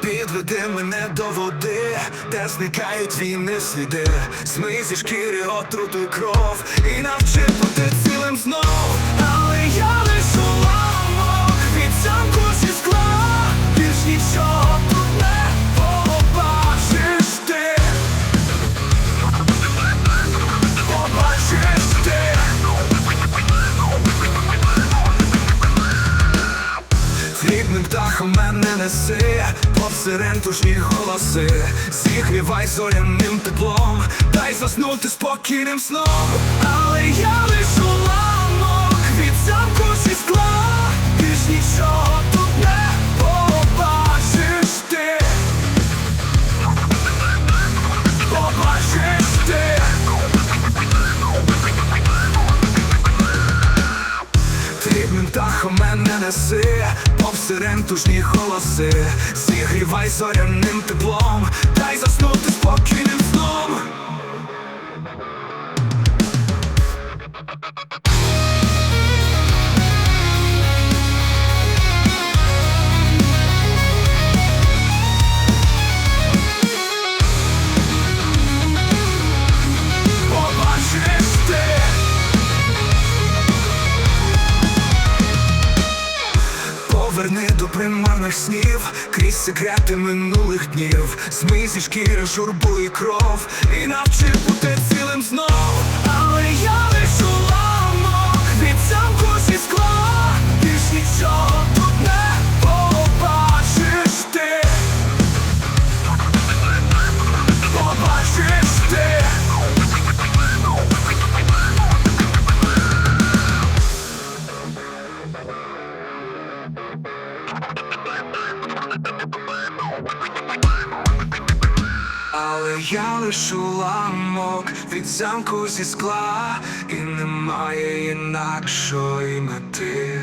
Підведи мене до води, де зникають війни сліди. Змий зі шкіри отруту кров І навчи бути нічого не побачиш ти. Побачиш ти. Птахом мене неси, Под сирен тужні голоси, зігрівай зоряним теплом, дай заснути спокійним сном, але я лиш уламок від замку Срібним мене неси, Пов сирен тужні голоси, зігрівай зоряним теплом, дай заснути спокійним примарних снів, крізь секрети минулих днів, Змий зі шкіри журбу і кров, і навчи бути цілим знов, я лишу ламок від замку зі скла, і немає інакшої мети.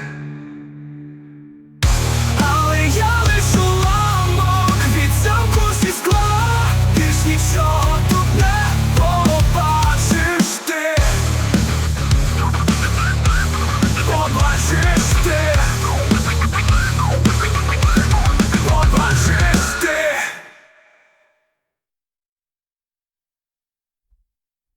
Але я лишу ламок від замку зі скла, більш нічого тут не побачиш ти. Побачиш ти.